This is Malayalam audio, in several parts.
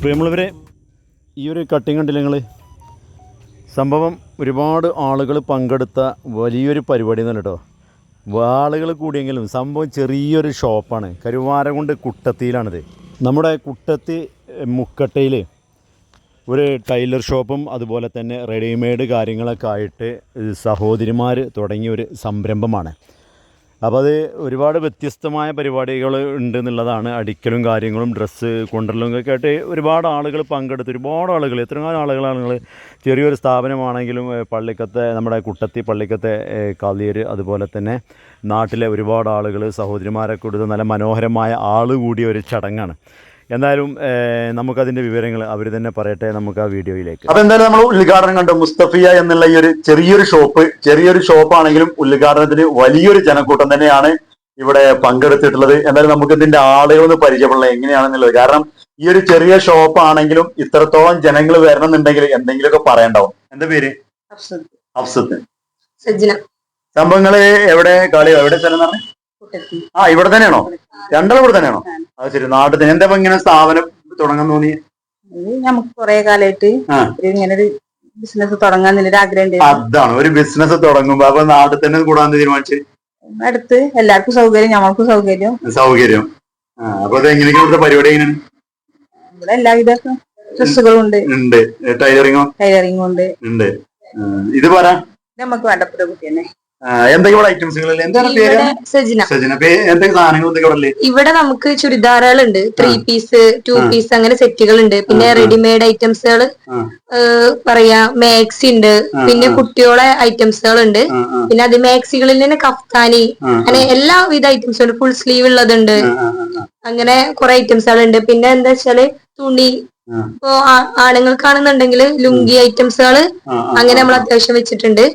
പ്രിയമുള്ളവരെ ഈ ഒരു കട്ടിങ് കണ്ടില്ല നിങ്ങൾ സംഭവം ഒരുപാട് ആളുകൾ പങ്കെടുത്ത വലിയൊരു പരിപാടി തന്നെ കേട്ടോ. ആളുകൾ കൂടിയെങ്കിലും സംഭവം ചെറിയൊരു ഷോപ്പാണ്. കരുവാരകുണ്ട് കുട്ടത്തിയിലാണിത്. നമ്മുടെ കുട്ടത്തി മുക്കട്ടയിൽ ഒരു ടൈലർ ഷോപ്പും അതുപോലെ തന്നെ റെഡിമെയ്ഡ് കാര്യങ്ങളൊക്കെ ആയിട്ട് സഹോദരിമാർ തുടങ്ങിയ ഒരു സംരംഭമാണ്. അപ്പോൾ അത് ഒരുപാട് വ്യത്യസ്തമായ പരിപാടികൾ ഉണ്ട് എന്നുള്ളതാണ് അടിക്കലും കാര്യങ്ങളും ഡ്രസ്സ് കൊണ്ടല്ലും ഒക്കെ ആയിട്ട് ഒരുപാട് ആളുകൾ പങ്കെടുത്ത് ഒരുപാട് ആളുകൾ എത്ര ആളുകളാണ് നിങ്ങൾ ചെറിയൊരു സ്ഥാപനമാണെങ്കിലും പള്ളിക്കത്തെ നമ്മുടെ കുട്ടത്തി പള്ളിക്കത്തെ കാലിയർ അതുപോലെ തന്നെ നാട്ടിലെ ഒരുപാട് ആളുകൾ സഹോദരിമാരെ കൊടുത്ത് നല്ല മനോഹരമായ ആൾ കൂടിയ ഒരു ചടങ്ങാണ്. എന്തായാലും നമുക്ക് നമുക്കതിന്റെ വിവരങ്ങൾ അവർ തന്നെ പറയട്ടെ നമുക്ക് ആ വീഡിയോയിലേക്ക്. അപ്പൊ എന്തായാലും നമ്മൾ ഉദ്ഘാടനം കണ്ടു. മുസ്തഫിയ എന്നുള്ള ഈ ഒരു ചെറിയൊരു ഷോപ്പ് ചെറിയൊരു ഷോപ്പ് ആണെങ്കിലും ഉദ്ഘാടനത്തിന് വലിയൊരു ജനക്കൂട്ടം തന്നെയാണ് ഇവിടെ പങ്കെടുത്തിട്ടുള്ളത്. എന്തായാലും നമുക്ക് ഇതിന്റെ ആളുകൾ ഒന്ന് പരിചയപ്പെടണം എങ്ങനെയാണെന്നുള്ളത്. കാരണം ഈ ഒരു ചെറിയ ഷോപ്പ് ആണെങ്കിലും ഇത്രത്തോളം ജനങ്ങൾ വരണമെന്നുണ്ടെങ്കിൽ എന്തെങ്കിലുമൊക്കെ പറയണ്ടാവും. എന്താ പേര്? അഫ്സത്ത് സജ്ജന. സംഭവങ്ങൾ എവിടെ കളിയോ? എവിടെ സ്ഥലം എന്നാണ് ആ ഇവിടെ തന്നെയാണോ? രണ്ടാളും ഇവിടെ തന്നെയാണോ? അത് ശരി. നാട്ടിൽ തന്നെ എന്താ ഇങ്ങനെ സ്ഥാപനം തുടങ്ങാൻ തോന്നി നമുക്ക് കുറെ കാലമായിട്ട് ഇങ്ങനെ ഒരു ബിസിനസ് തുടങ്ങാന്നുള്ളൊരു ആഗ്രഹം ഉണ്ടായിരുന്നു അതാണ് ഒരു ബിസിനസ് തുടങ്ങുമ്പോ അപ്പൊ നാട്ടിൽ തന്നെ കൂടാൻ തീരുമാനിച്ചു? അടുത്ത് എല്ലാവർക്കും സൗകര്യം ഞമ്മൾക്കും സൗകര്യം. സൗകര്യം. അപ്പൊ എങ്ങനെയൊക്കെ ഇവിടുത്തെ പരിപാടി എങ്ങനെ ഇവിടെ എല്ലാവിധ ഡ്രസ്സുകളും ഉണ്ട്. ഉണ്ട്. ടൈലറിംഗോ ടൈലറിംഗും ഉണ്ട്. ഉണ്ട്. ഇത് പറ. നമുക്ക് വേണ്ടപ്പെട്ട കുട്ടി തന്നെ എന്തൊക്കെ ഇവിടെ ഐറ്റംസുകൾ എന്താണ് പേര്? സജന. എന്തൊക്കെ സാധനങ്ങൾ എന്തൊക്കെ ഇവിടെ ഇവിടെ നമുക്ക് ചുരിദാറുകളുണ്ട്. ത്രീ പീസ് ടു പീസ് അങ്ങനെ സെറ്റുകൾ ഉണ്ട് പിന്നെ. റെഡിമെയ്ഡ് ഐറ്റംസുകൾ പറയാ മാക്സി ഉണ്ട്. പിന്നെ. കുട്ടികളെ ഐറ്റംസുകൾ ഉണ്ട് പിന്നെ അത് മാക്സികളിൽ തന്നെ കഫ്താനി. അങ്ങനെ എല്ലാവിധ ഐറ്റംസും ഉണ്ട്. ഫുൾ സ്ലീവ് ഉള്ളതുണ്ട്. അങ്ങനെ കുറെ ഐറ്റംസുകളുണ്ട് പിന്നെ എന്താ വെച്ചാൽ തുണി. ഇപ്പോ ആണുങ്ങൾക്കാണെന്നുണ്ടെങ്കിൽ ലുങ്കി ഐറ്റംസുകൾ അങ്ങനെ നമ്മൾ അത്യാവശ്യം വെച്ചിട്ടുണ്ട്.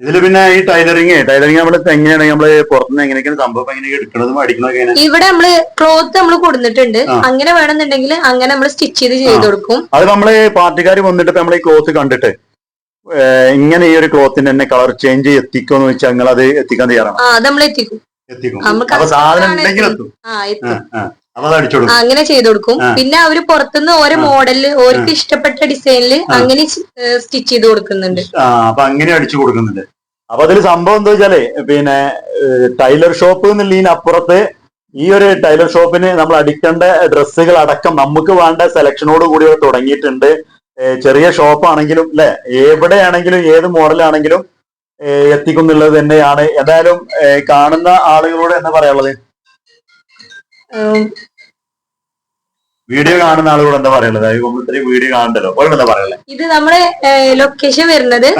ഇതിൽ പിന്നെ ഈ ടൈലറിങ് ടൈലറിങ് നമ്മൾ എങ്ങനെയാണ് നമ്മൾ പുറത്തുനിന്ന് എങ്ങനെയൊക്കെയാണ് സംഭവം എങ്ങനെയൊക്കെ എടുക്കണതും അടിക്കണതൊക്കെ ഇവിടെ നമ്മൾ ക്ലോത്ത് നമ്മൾ കൊടുത്തിട്ടുണ്ട്. അങ്ങനെ വേണമെന്നുണ്ടെങ്കിൽ അങ്ങനെ നമ്മൾ സ്റ്റിച്ച് ചെയ്ത് ചെയ്ത് കൊടുക്കും. അത് നമ്മൾ പാർട്ടിക്കാർ വന്നിട്ട് നമ്മൾ ഈ ക്ലോത്ത് കണ്ടിട്ട് ഇങ്ങനെ ഈ ഒരു ക്ലോത്തിന്റെ തന്നെ കളർ ചേഞ്ച് എത്തിക്കുമെന്ന് വെച്ചാൽ നിങ്ങൾ അത് എത്തിക്കാൻ തയ്യാറാണ്? ആ അത് നമ്മൾ എത്തിക്കും. എത്തിക്കും. അപ്പൊ സാധനം ഉണ്ടെങ്കിൽ എത്തും. അങ്ങനെ ചെയ്തു കൊടുക്കും. പിന്നെ അവർ പുറത്തുനിന്ന് ഓരോ. മോഡലിൽ ഓർക്ക് ഇഷ്ടപ്പെട്ട ഡിസൈനിൽ അങ്ങനെ സ്റ്റിച്ച് ചെയ്ത് കൊടുക്കുന്നുണ്ട്. അപ്പൊ അങ്ങനെ അടിച്ചു കൊടുക്കുന്നുണ്ട്. അപ്പൊ അതിൽ സംഭവം എന്താ വെച്ചാലേ പിന്നെ ടൈലർ ഷോപ്പ് എന്നുള്ളതിനപ്പുറത്ത് ഈ ഒരു ടൈലർ ഷോപ്പിന് നമ്മൾ അടിക്കേണ്ട ഡ്രസ്സുകൾ അടക്കം നമുക്ക് വേണ്ട സെലക്ഷനോട് കൂടി തുടങ്ങിയിട്ടുണ്ട്. ചെറിയ ഷോപ്പാണെങ്കിലും അല്ലെ? എവിടെയാണെങ്കിലും ഏത് മോഡലാണെങ്കിലും എത്തിക്കുന്നുള്ളത് തന്നെയാണ്. എന്തായാലും കാണുന്ന ആളുകളോട് എന്താ പറയാനുള്ളത്? വീഡിയോ കാണുന്ന ആളുകൾ എന്താ പറയുള്ളത് വീഡിയോ കാണണ്ടല്ലോ? അപ്പോൾ എന്താ പറയുള്ളത് ഇത് നമ്മുടെ ലൊക്കേഷൻ വരുന്നത്.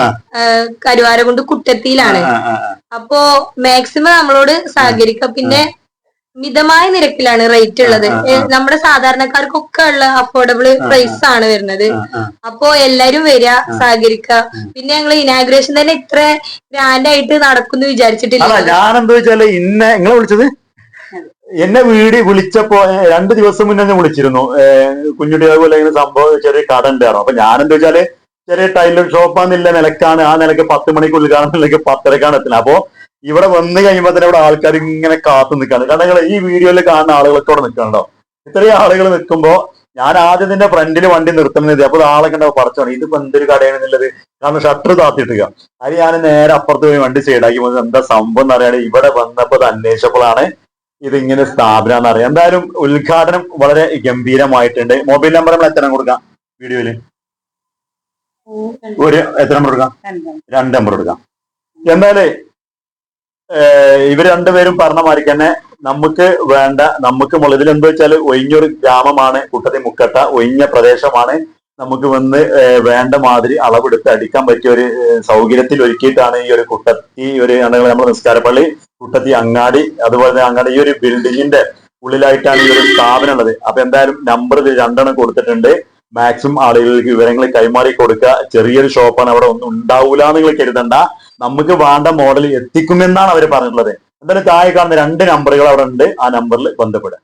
കരുവാരകുണ്ട് കുട്ടത്തിയിലാണ്. അപ്പോ മാക്സിമം നമ്മളോട് സഹകരിക്കുക പിന്നെ മിതമായ നിരക്കിലാണ് റേറ്റ് ഉള്ളത്. നമ്മുടെ സാധാരണക്കാർക്കൊക്കെ ഉള്ള അഫോർഡബിൾ പ്രൈസ് ആണ് വരുന്നത്. അപ്പോ എല്ലാരും വരിക സഹകരിക്കുക പിന്നെ ഞങ്ങൾ ഇനാഗ്രേഷൻ തന്നെ ഇത്ര ഗ്രാൻഡ് ആയിട്ട് നടക്കുന്നു വിചാരിച്ചിട്ടില്ല. ഞാൻ എന്താ വെച്ചാൽ ഇന്നെ നിങ്ങളെ വിളിച്ചത്? എന്നെ വീട് വിളിച്ചപ്പോ രണ്ടു ദിവസം മുന്നേ ഞാൻ വിളിച്ചിരുന്നു. കുഞ്ഞുടി അതുപോലെ ഇങ്ങനെ സംഭവം ചെറിയ കട ഉണ്ടായിരുന്നു. അപ്പൊ ഞാൻ എന്താ വെച്ചാൽ ചെറിയ ടൈലർ ഷോപ്പാന്നില്ല നിലക്കാണ് ആ നിലയ്ക്ക് പത്ത് മണിക്കുള്ളിൽ കാണാൻ നിലയ്ക്ക് പത്തരക്കാണ് എത്തുന്നത്. അപ്പോ ഇവിടെ വന്ന് കഴിയുമ്പോ തന്നെ ഇവിടെ ആൾക്കാർ ഇങ്ങനെ കാത്തു നിൽക്കാണ് കാരണം നിങ്ങൾ ഈ വീഡിയോയിൽ കാണുന്ന ആളുകളൊക്കെ ഇവിടെ നിൽക്കണല്ലോ ഇത്രയും ആളുകൾ നിൽക്കുമ്പോ ഞാൻ ആദ്യം തന്നെ ഫ്രണ്ടിൽ വണ്ടി നിർത്തുന്നത് അപ്പൊ ആളൊക്കെ ഉണ്ടാവും പറച്ചോണം ഇതിപ്പോ എന്തൊരു കടയാണെന്നുള്ളത് കാരണം ഷട്ടർ താത്തിട്ടുക അത് ഞാൻ നേരെ അപ്പുറത്ത് പോയി വണ്ടി സൈഡാക്കി പോകുന്നത് എന്താ സംഭവം എന്ന് അറിയാതെ ഇവിടെ വന്നപ്പോ അത് അന്വേഷിച്ചപ്പോഴാണ് ഇതിങ്ങനെ സ്ഥാപനം എന്നറിയാം. എന്തായാലും ഉദ്ഘാടനം വളരെ ഗംഭീരമായിട്ടുണ്ട്. മൊബൈൽ നമ്പർ നമ്മൾ എത്ര കൊടുക്കാം വീഡിയോയിൽ? ഒരു എത്ര നമ്പർ കൊടുക്കാം? രണ്ട് നമ്പർ കൊടുക്കാം. എന്തായാലും ഇവർ രണ്ടുപേരും പറഞ്ഞ മാതിരി തന്നെ നമുക്ക് വേണ്ട നമുക്ക് എന്താ വെച്ചാൽ ഒഴിഞ്ഞൊരു ഗ്രാമമാണ് കുട്ടതി മുക്കട്ട ഒഴിഞ്ഞ പ്രദേശമാണ്. നമുക്ക് വന്ന് വേണ്ട മാതിരി അളവെടുത്ത് അടിക്കാൻ പറ്റിയ ഒരു സൗകര്യത്തിൽ ഒരുക്കിയിട്ടാണ് ഈ ഒരു കുട്ടത്തി ഒരു നമ്മുടെ നിസ്കാരപ്പള്ളി കുട്ടത്തി അങ്ങാടി അതുപോലെ തന്നെ അങ്ങാടി ഈ ഒരു ബിൽഡിങ്ങിന്റെ ഉള്ളിലായിട്ടാണ് ഈ ഒരു സ്ഥാപനം ഉള്ളത്. അപ്പൊ എന്തായാലും നമ്പർ രണ്ടെണ്ണം കൊടുത്തിട്ടുണ്ട്. മാക്സിമം ആളുകൾക്ക് വിവരങ്ങൾ കൈമാറി കൊടുക്കുക. ചെറിയൊരു ഷോപ്പാണ് അവിടെ ഒന്നും ഉണ്ടാവൂല നിങ്ങൾ കരുതണ്ട. നമുക്ക് വേണ്ട മോഡൽ എത്തിക്കുമെന്നാണ് അവർ പറഞ്ഞിട്ടുള്ളത്. എന്തായാലും താഴെ കാണുന്ന രണ്ട് നമ്പറുകൾ അവിടെ ഉണ്ട്. ആ നമ്പറിൽ ബന്ധപ്പെടുക.